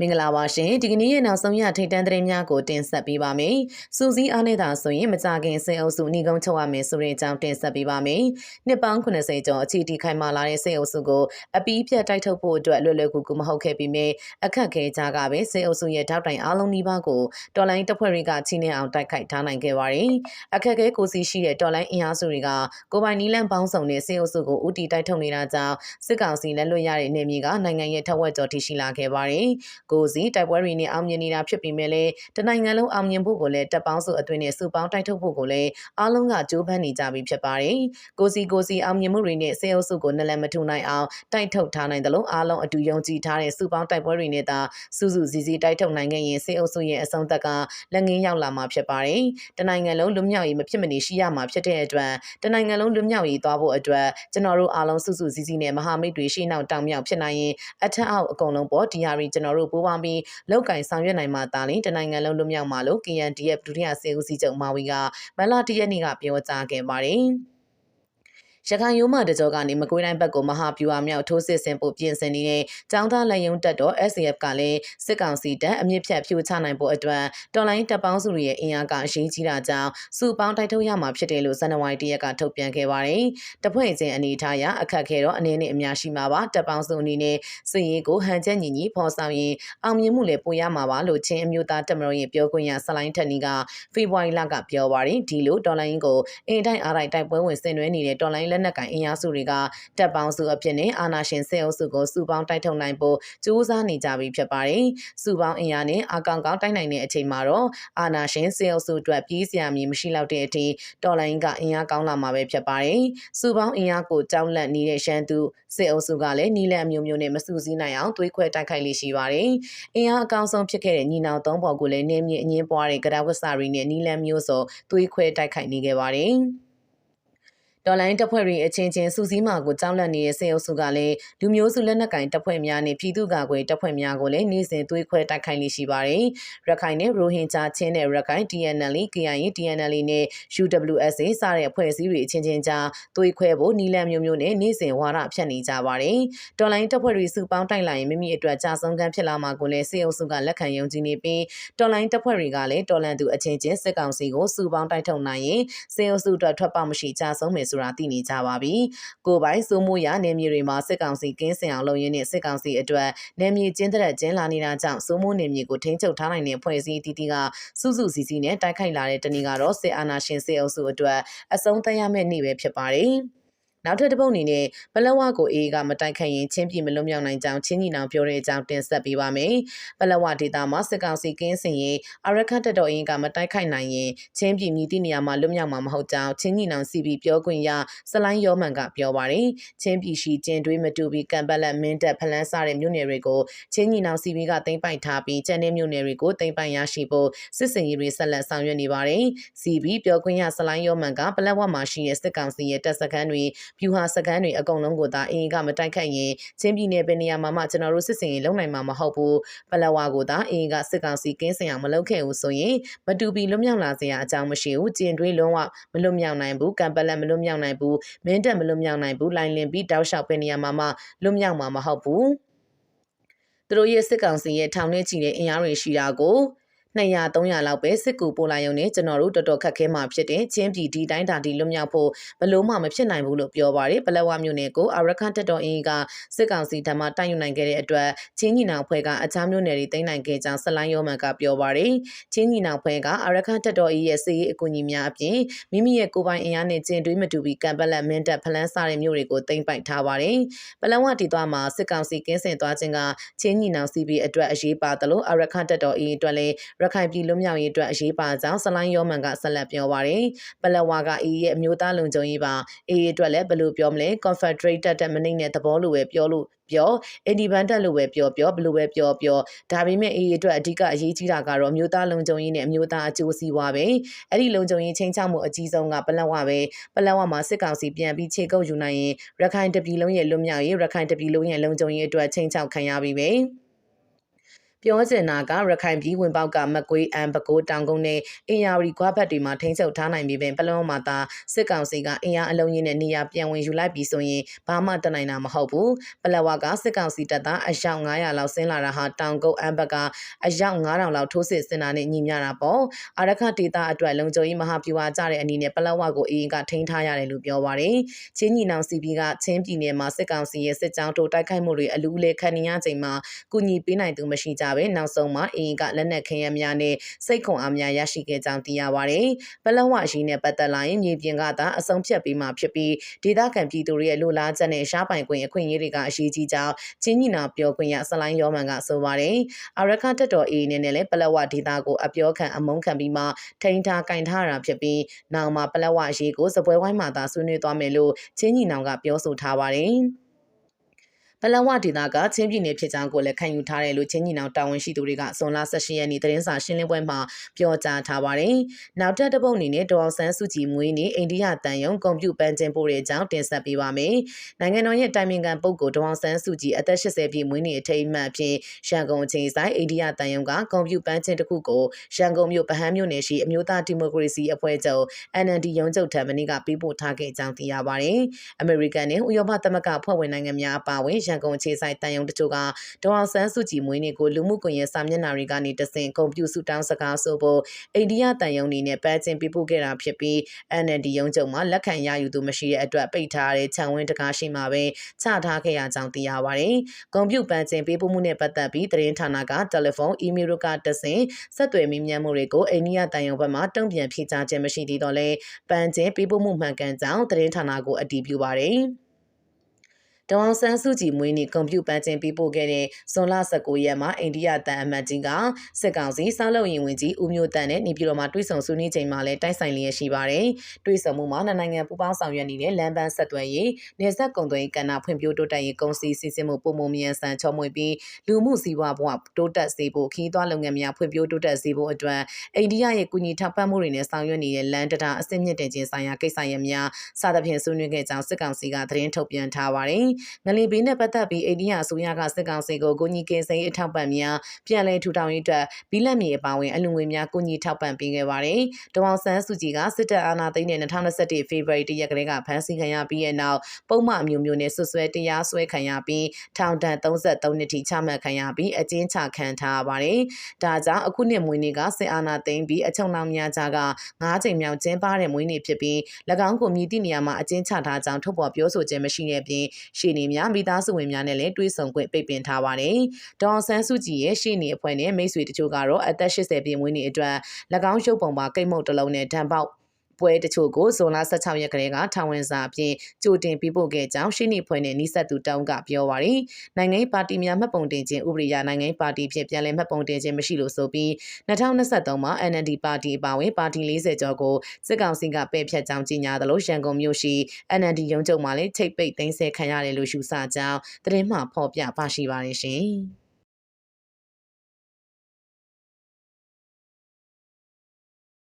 မင်္ဂလာပါရှင်ဒီကနေ့ရဲ့နောက်ဆုံးရထိတ်တန်းသတင်းများကိုတင်ဆက်ပေးပါမယ်စူးစီးအားနေတာဆိုရင်မကြခင်စေအုပ်စုနှီးကုန်းချုပ်ရမယ်ဆိုတဲ့အကြောင်းတင်ဆက်ပေးပါမယ်နှစ်ပေါင်း80ကျော်အခြေတီခိုင်မာလာတဲ့စေအုပ်စုကိုအပီးပြတ်တိုက်ထုတ်ဖို့အတွက်လွယ်လွယ်ကူကူမဟုတ်ခဲ့ပေမဲ့အခက်ခဲကြကပဲစေအုပ်စုရဲ့ထောက်တိုင်အားလုံးနှီးပါးကိုတော်လိုင်းတပ်ဖွဲ့တွေကချင်းနေအောင်တိုက်ခိုက်ထားနိုင်ခဲ့ပါတယ်အခက်ခဲကိုစီရှိတဲ့တော်လိုင်းအင်အားစုတွေကကိုပိုင်နီလန်ပေါင်းစုံနဲ့စေအုပ်စုကိုဥတီတိုက်ထုတ်နေတာကြောင့်စစ်ကောင်စီလက်လွတ်ရတဲ့နေမြေကနိုင်ငံရဲ့ထက်ဝက်ကျော်ထိရှိလာခဲ့ပါတယ်ကိုစီတိုက်ပွဲတွေနဲ့အောင်မြင်နေတာဖြစ်ပေမဲ့လည်းတနိုင်ငံလုံးအောင်မြင်ဖို့ကိုလည်းတပ်ပေါင်းစုအတွင်းနဲ့စုပေါင်းတိုက်ထုတ်ဖို့ကိုလည်းအားလုံးကကြိုးပမ်းနေကြပြီဖြစ်ပါတယ်။ကိုစီကိုစီအောင်မြင်မှုတွေနဲ့စေအုပ်စုကိုနလန်မထူနိုင်အောင်တိုက်ထုတ်ထားနိုင်တယ်လို့အားလုံးအတူယုံကြည်ထားတဲ့စုပေါင်းတိုက်ပွဲတွေနဲ့သာစုစုစည်းစည်းတိုက်ထုတ်နိုင်ခဲ့ရင်စေအုပ်စုရဲ့အဆုံးသက်ကလက်ငင်းရောက်လာမှာဖြစ်ပါတယ်။တနိုင်ငံလုံးလွတ်မြောက်ရေးမဖြစ်မနေရှိရမှာဖြစ်တဲ့အတွက်တနိုင်ငံလုံးလွတ်မြောက်ရေးသွားဖို့အတွက်ကျွန်တော်တို့အားလုံးစုစုစည်းစည်းနဲ့မဟာမိတ်တွေရှေ့နောက်တောင်မြောက်ဖြစ်နိုင်ရင်အထက်အောက်အကုန်လုံးပေါ်ဒီဟာတွေကျွန်တော်တို့ပူးပေါင်းပြီးလောက်ကင်ဆောင်ရွက်နိုင်မှသာလျှင်တနိုင်ငံလုံးလွတ်မြောက်မှာလို့ KNDF ဒုတိယစေဦးစီးချုပ်မာဝီကမလတရက်နေ့ကပြောကြားခဲ့ပါတယ်။ ရခိုင်ရိုးမတကြောကနေမကွေးတိုင်းဘက်ကိုမဟာပြူဟာမြောက်ထိုးစစ်ဆင်ဖို့ပြင်ဆင်နေတဲ့ចောင်းသားလက်ယုံတက်တော် SCF ကလည်းစစ်ကောင်စီတပ်အမြင့်ဖြတ်ဖြိုချနိုင်ဖို့အတွက်တော်လိုင်းတပ်ပေါင်းစုတွေရဲ့အင်အားကအရေးကြီးတာကြောင့်စုပေါင်းတိုက်ထုတ်ရမှာဖြစ်တယ်လို့ဇန်နဝါရီတရက်ကထုတ်ပြန်ခဲ့ပါတယ်။တဖွဲ့ချင်းအနေထားရအခက်ခဲတော့အနေနဲ့အများရှိမှာပါတပ်ပေါင်းစုအနေနဲ့စစ်ရေးကိုဟန်ချက်ညီညီဖော်ဆောင်ရင်အောင်မြင်မှုလည်းပိုရမှာပါလို့ချင်းအမျိုးသားတပ်မတော်ရဲ့ပြောခွင့်ရဆလိုင်းထက်နီကဖေဖော်ဝါရီလကပြောပါတယ်။ဒီလိုတော်လိုင်းကိုအင်တိုင်းအားတိုင်းတိုက်ပွဲဝင်ဆင်နွှဲနေတဲ့တော်လိုင်းလက်နက်ကိုင်အင်အားစုတွေကတပ်ပေါင်းစုအဖြစ်နဲ့အာဏာရှင်စစ်အုပ်စုကိုစုပေါင်းတိုက်ထုတ်နိုင်ဖို့ကြိုးစားနေကြပြီဖြစ်ပါတယ်။စုပေါင်းအင်အားနဲ့အကောင်ကောင်တိုက်နိုင်တဲ့အချိန်မှာတော့အာဏာရှင်စစ်အုပ်စုအတွက်ပြေးစရာမည်မရှိတော့တဲ့အထိတော်လိုင်းကအင်အားကောင်းလာမှာပဲဖြစ်ပါတယ်။စုပေါင်းအင်အားကိုကြောက်လန့်နေတဲ့ရှမ်းသူစစ်အုပ်စုကလည်းနီလန်မျိုးမျိုးနဲ့မစုစည်းနိုင်အောင်သွေးခွဲတိုက်ခိုက်လေးရှိပါတယ်။အင်အားအကောင်ဆုံးဖြစ်ခဲ့တဲ့ညီနောင်သုံးပေါ်ကိုလည်းနေမြေအငင်းပွားတဲ့ကဒါဝဆာရီနဲ့နီလန်မျိုးစောသွေးခွဲတိုက်ခိုက်နေခဲ့ပါတယ်။ တော်လိုင်းတပ်ဖွဲ့တွေအချင်းချင်းစူးစီးမှကိုကြောက်လန့်နေတဲ့စေအုပ်စုကလည်းလူမျိုးစုလက်နက်ကင်တပ်ဖွဲ့များနဲ့ပြည်သူ့ကာကွယ်တပ်ဖွဲ့များကိုလည်းနေ့စဉ်သွေးခွဲတိုက်ခိုက်နေရှိပါတယ်။ရခိုင်နဲ့ရိုဟင်ဂျာချင်းနဲ့ရခိုင် TNL, KIA, TNL နဲ့ UWSA စတဲ့အဖွဲ့အစည်းတွေအချင်းချင်းကြားသွေးခွဲဖို့နီလန်မျိုးမျိုးနဲ့နေ့စဉ်ဝါဒဖြတ်နေကြပါတယ်။တော်လိုင်းတပ်ဖွဲ့တွေစုပေါင်းတိုက်လိုက်ရင်မိမိအတွက်ကြာဆုံးခံဖြစ်လာမှာကိုလည်းစေအုပ်စုကလက်ခံယုံကြည်နေပြီးတော်လိုင်းတပ်ဖွဲ့တွေကလည်းတော်လန်သူအချင်းချင်းစစ်ကောင်စီကိုစုပေါင်းတိုက်ထုတ်နိုင်ရင်စေအုပ်စုအတွက်ထွက်ပေါက်မရှိကြာဆုံးမယ်ဆိုတာသိနေကြပါပြီ။ကိုပိုင်စိုးမိုးရနေမြေတွေမှာစစ်ကောင်စီကင်းစင်အောင်လုပ်ရင်းနဲ့စစ်ကောင်စီအတွက်နေမြေကျင်းတဲ့ကျင်းလာနေတာကြောင့်စိုးမိုးနေမြေကိုထိန်းချုပ်ထားနိုင်တဲ့ဖွဲ့စည်းအသီးသီးကစုစုစည်းစည်းနဲ့တိုက်ခိုက်လာတဲ့တနည်းကတော့စစ်အာဏာရှင်စစ်အုပ်စုအတွက်အဆုံးသတ်ရမယ့်နေ့ပဲဖြစ်ပါတယ်။ နောက်ထပ်တစ်ပုတ်အနေနဲ့ပလဝကိုအေးကမတိုက်ခတ်ရင်ချင်းပြည်မလွတ်မြောက်နိုင်ကြောင်းချင်းညီနောင်ပြောတဲ့အကြောင်းတင်ဆက်ပေးပါမယ်။ပလဝဒေတာမှာစစ်ကောင်စီကင်းစင်ရင်အရခတ်တက်တော်အင်းကမတိုက်ခိုက်နိုင်ရင်ချင်းပြည်မြည်သည့်နေရာမှာလွတ်မြောက်မှာမဟုတ်ကြောင်းချင်းညီနောင်စီပီပြောခွင့်ရစလိုင်းယောမန်ကပြောပါတယ်။ချင်းပြည်ရှိကျင်တွေးမတူပြီးကံပတ်လက်မင်းတက်ဖလန်းစားတဲ့မြို့နယ်တွေကိုချင်းညီနောင်စီပီကသိမ်းပိုက်ထားပြီးကျန်တဲ့မြို့နယ်တွေကိုသိမ်းပိုက်ရရှိဖို့စစ်စင်ရေးတွေဆက်လက်ဆောင်ရွက်နေပါတယ်။စီပီပြောခွင့်ရစလိုင်းယောမန်ကပလက်ဝမှာရှိတဲ့စစ်ကောင်စီရဲ့တပ်စခန်းတွေဖြူဟာစကန်တွေအကုန်လုံးကိုသာအင်ကမတိုက်ခတ်ရင်ချင်းပြည်နယ်ပင်နေရာမှာမှကျွန်တော်တို့စစ်စင်ရေးလုံနိုင်မှာမဟုတ်ဘူးပလဝါကိုသာအင်ကစစ်ကောင်စီကင်းစင်အောင်မလုပ်ခဲ့ဘူးဆိုရင်မတူပီလွတ်မြောက်လာစရာအကြောင်းမရှိဘူးကျင်တွေးလုံးဝမလွတ်မြောက်နိုင်ဘူးကံပလက်မလွတ်မြောက်နိုင်ဘူးမင်းတက်မလွတ်မြောက်နိုင်ဘူးလိုင်လင်ပြီးတောက်လျှောက်ပင်နေရာမှာမှလွတ်မြောက်မှာမဟုတ်ဘူးသူတို့ရဲ့စစ်ကောင်စီရဲ့ထောင်ထဲချီတဲ့အင်အားတွေရှိတာကို 200 300လောက်ပဲစစ်ကူပို့လာရုံနဲ့ကျွန်တော်တို့တော်တော်ခက်ခဲမှာဖြစ်တဲ့ချင်းပြည်ဒီတိုင်းတာဒီလွတ်မြောက်ဖို့ဘလို့မှမဖြစ်နိုင်ဘူးလို့ပြောပါတယ်ပလက်ဝမြို့နယ်ကိုအရခန်တက်တော်အင်းကစစ်ကောင်စီဓမ္မတိုက်ယူနိုင်ခဲ့တဲ့အတွက်ချင်းညီနောင်ဖွဲ့ကအခြားမြို့နယ်တွေတင်နိုင်ခဲ့ကြောင်းဆလိုင်းယောမန်ကပြောပါတယ်ချင်းညီနောင်ဖွဲ့ကအရခန်တက်တော်အင်းရဲ့စစ်ရေးအကူအညီများအပြင်မိမိရဲ့ကိုယ်ပိုင်အင်အားနဲ့ကျင်တွေးမတူပြီးကံပလက်မင်းတက်ဖလန်းစားတဲ့မြို့တွေကိုတင်ပိုက်ထားပါတယ်ပလက်ဝတီသွားမှာစစ်ကောင်စီကင်းစင်သွားခြင်းကချင်းညီနောင်စီပီအတွက်အရေးပါသလိုအရခန်တက်တော်အင်းအတွက်လည်းရခိုင်ပြည်လွတ်မြောက်ရေးအတွက်အရေးပါကြောင်းဆလိုင်းယောမန်ကဆက်လက်ပြောပါရယ်ပလဝါကအေးရဲ့အမျိုးသားလုံခြုံရေးပါအေးအတွက်လည်းဘယ်လိုပြောမလဲ Confederate တက်မနိုင်တဲ့သဘောလိုပဲပြောလို့ပြော independent လို့ပဲပြောပြောဘလို့ပဲပြောပြောဒါပေမဲ့အေးအတွက်အဓိကအရေးကြီးတာကတော့မျိုးသားလုံခြုံရေးနဲ့အမျိုးသားအကျိုးစီးပွားပဲအဲ့ဒီလုံခြုံရေးချင်းချောက်မှုအကြီးဆုံးကပလက်ဝပဲပလက်ဝမှာစစ်ကောင်စီပြန်ပြီးခြေကုပ်ယူနိုင်ရင်ရခိုင်တပြည်လုံးရဲ့လွတ်မြောက်ရေးရခိုင်တပြည်လုံးရဲ့လုံခြုံရေးအတွက်ချင်းချောက်ခံရပြီပဲ ပြောချင်တာကရခိုင်ပြည်ဝင်ပေါက်ကမကွေးအန်ပကိုးတောင်ကုန်းနဲ့အင်ယာရီကွာဘက်တွေမှာထိန်းချုပ်ထားနိုင်ပြီးပင်ပလောမှာသာစစ်ကောင်စီကအင်အားအလုံးကြီးနဲ့နေရာပြန်ဝင်ယူလိုက်ပြီးဆိုရင်ဘာမှတနိုင်တာမဟုတ်ဘူးပလဝကစစ်ကောင်စီတပ်သားအယောက်900လောက်ဆင်းလာတာဟာတောင်ကုန်းအန်ဘက်ကအယောက်9000လောက်ထိုးစစ်ဆင်တာနဲ့ညီမျှတာပေါ့အာရခဒေတာအတွက်လုံခြုံရေးမဟာဗျူဟာကြတဲ့အနေနဲ့ပလဝကိုအရင်ကထိန်းထားရတယ်လို့ပြောပါတယ်ချင်းညီနောင်စီပီကချင်းပြည်နယ်မှာစစ်ကောင်စီရဲ့စစ်ကြောင်းတို့တိုက်ခိုက်မှုတွေအလူးလေခံနေရချိန်မှာကုညီပေးနိုင်သူမရှိကြပဲနောက်ဆုံးမှာအရင်ကလက်နက်ခဲယမ်းများနဲ့စိတ်ခွန်အားများရရှိခဲ့ကြောင်းသိရပါတယ်။ပလဝရှိနဲ့ပတ်သက်လာရင်မြေပြင်ကသာအဆုံးဖြတ်ပေးမှဖြစ်ပြီးဒေသခံပြည်သူတွေရဲ့လိုလားချက်နဲ့ရှားပိုင်ခွင့်အခွင့်အရေးတွေကအရေးကြီးကြောင်းချင်းညီနာပြောခွင့်ရဆလိုင်းရောမန်ကဆိုပါတယ်။အာရခတက်တော်အေးနဲ့လည်းပလဝဒေသကိုအပြောခံအမုန်းခံပြီးမှထိန်းထားကင်ထားတာဖြစ်ပြီးနောက်မှာပလဝရေးကိုစပွဲဝိုင်းမှာသာဆွေးနွေးသွားမယ်လို့ချင်းညီနောင်ကပြောဆိုထားပါတယ်။ ပလဝဒေသကချင်းပြည်နယ်ဖြစ်ကြောင်းကိုလည်းခံယူထားတယ်လို့ချင်းညီနောင်တာဝန်ရှိသူတွေကဇွန်လ18ရက်နေ့သတင်းစာရှင်းလင်းပွဲမှာပြောကြားထားပါတယ်။နောက်ထပ်တစ်ပုတ်အနေနဲ့ဒေါအောင်ဆန်းစုကြည်မွေးနေ့အိန္ဒိယတန်ယုံကွန်ပျူပန်းကျင်းပို့တဲ့အကြောင်းတင်ဆက်ပေးပါမယ်။နိုင်ငံတော်ရဲ့တိုင်ပင်ခံပုဂ္ဂိုလ်ဒေါအောင်ဆန်းစုကြည်အသက်80ပြည့်မွေးနေ့အထိမ်းအမှတ်ဖြင့်ရန်ကုန်ချိန်ဆိုင်အိန္ဒိယတန်ယုံကကွန်ပျူပန်းကျင်းတစ်ခုကိုရန်ကုန်မြို့ဗဟန်းမြို့နယ်ရှိအမျိုးသားဒီမိုကရေစီအဖွဲ့ချုပ် NLD ရုံးချုပ်ထံမနေ့ကပေးပို့ထားခဲ့ကြောင်းသိရပါတယ်။အမေရိကန်နဲ့ဥရောပသမဂ္ဂဖွဲ့ဝင်နိုင်ငံများအပါအဝင်ရန်ကုန်ခြေဆိုင်တန်ယုံတချို့ကဒေါအောင်ဆန်းစုကြည်မွေးနေ့ကိုလူမှုကွန်ရက်စာမျက်နှာတွေကနေတဆင့်ကွန်ပျူစုတောင်းစကားဆိုဖို့အိန္ဒိယတန်ယုံနေနဲ့ပန်းချင်းပြပို့ခဲ့တာဖြစ်ပြီး NLD ရုံးချုပ်မှာလက်ခံရယူသူမရှိတဲ့အတွက်ပိတ်ထားတဲ့ခြံဝင်းတကားရှိမှာပဲချထားခဲ့ရကြောင်းသိရပါတယ်။ကွန်ပျူပန်းချင်းပေးပို့မှုနဲ့ပတ်သက်ပြီးသတင်းဌာနကတယ်လီဖုန်း၊အီးမေးလ်ကတဆင့်ဆက်သွယ်မေးမြန်းမှုတွေကိုအိန္ဒိယတန်ယုံဘက်မှတုံ့ပြန်ဖြေကြားခြင်းမရှိသေးတော့လဲပန်းချင်းပေးပို့မှုမှန်ကန်ကြောင်းသတင်းဌာနကိုအတည်ပြုပါတယ်။ ဒေါအောင်ဆန်းစုကြည်မွေးနေ့ကွန်ပျူပန်းချင်းပေးပို့ခဲ့တဲ့ဇွန်လ19ရက်မှာအိန္ဒိယတန်အမတ်ကြီးကစစ်ကောင်စီစောက်လုံရင်ဝင်ကြီးဦးမျိုးတန်နဲ့နေပြည်တော်မှာတွေ့ဆုံဆွေးနွေးချိန်မှာလည်းတိုက်ဆိုင်လျက်ရှိပါတယ်။တွေ့ဆုံမှုမှာနှစ်နိုင်ငံပူးပေါင်းဆောင်ရွက်နေတဲ့လမ်းပန်းဆက်သွယ်ရေးနေဆက်ကုံသွင်းကဏ္ဍဖွံ့ဖြိုးတိုးတက်ရေးကုန်စည်စီစဉ်မှုပုံမမြန်ဆန်ချောမွေပြီးလူမှုစီးပွားဘဝတိုးတက်စေဖို့ခီးသွွားလုပ်ငန်းများဖွံ့ဖြိုးတိုးတက်စေဖို့အတွက်အိန္ဒိယရဲ့ကူညီထောက်ပံ့မှုတွေနဲ့ဆောင်ရွက်နေတဲ့လမ်းတံတားအဆင့်မြင့်တင်ခြင်းဆိုင်ရာကိစ္စရပ်များစသဖြင့်ဆွေးနွေးခဲ့ကြောင်းစစ်ကောင်စီကသတင်းထုတ်ပြန်ထားပါတယ်။ငလီဘေးနဲ့နဲ့ပတ်သက်ပြီးအိန္ဒိယအစိုးရကစစ်ကောင်စီကိုကိုညီကင်းစိန်အထောက်ပံ့များပြန်လည်ထူထောင်ရေးအတွက်ဘီလက်မြေအပါအဝင်အလူငွေများကိုညီထောက်ပံ့ပေးခဲ့ပါတယ်။ဒေါအောင်ဆန်းစုကြည်ကစစ်တပ်အာဏာသိမ်းတဲ့2021ဖေဖော်ဝါရီလရက်ကလေးကဖမ်းဆီးခံရပြီးတဲ့နောက်ပုံမှန်အမျိုးမျိုးနဲ့ဆွဆွဲတရားစွဲခံရပြီးထောင်ဒဏ်33နှစ်ထိချမှတ်ခံရပြီးအကျဉ်းချခံထားရပါတယ်။ဒါကြောင့်အခုနှစ်မွေးနေ့ကစစ်အာဏာသိမ်းပြီးအချုံနောက်များကြားက9ချိန်မြောက်ကျင်းပတဲ့မွေးနေ့ဖြစ်ပြီး၎င်းကိုမြည်သည့်နေရာမှာအကျဉ်းချထားကြောင်းထုတ်ဖော်ပြောဆိုခြင်းမရှိတဲ့ပြင်ရှေ့နေများမိသားစုဝင်များနဲ့လည်းတွေးဆုံခွင့်ပိတ်ပင်ထားပါတယ်။ဒေါ်ဆန်းစုကြည်ရဲ့ရှေ့နေအဖွဲ့နဲ့မိတ်ဆွေတချို့ကတော့အသက်80ပြည့်မွေးနေ့အတွက်၎င်းရုပ်ပုံပါကိတ်မုတ်တစ်လုံးနဲ့ဓာတ်ပေါက် ပွဲတချို့ကိုဇွန်လ16ရက်ကလေးကထောင်ဝင်စာအပြင်ကြိုတင်ပြပို့ခဲ့ကြောင်းရှင်းနေဖွဲ့နဲ့နှိဆက်သူတောင်းကပြောပါရယ်နိုင်ငံပါတီများမှတ်ပုံတင်ခြင်းဥပဒေအရနိုင်ငံပါတီဖြင့်ပြန်လည်မှတ်ပုံတင်ခြင်းမရှိလို့ဆိုပြီး2023မှာ NND ပါတီအပါအဝင်ပါတီ40ကျော်ကိုစစ်ကောင်စီကပယ်ဖျက်ကြောင်းကြေညာသလိုရန်ကုန်မြို့ရှိ NND ရုံးချုပ်မှာလည်းထိတ်ပိတ်သိမ်းဆည်းခံရတယ်လို့ယူဆကြောင်းသတင်းမှဖော်ပြပါရှိပါတယ်ရှင်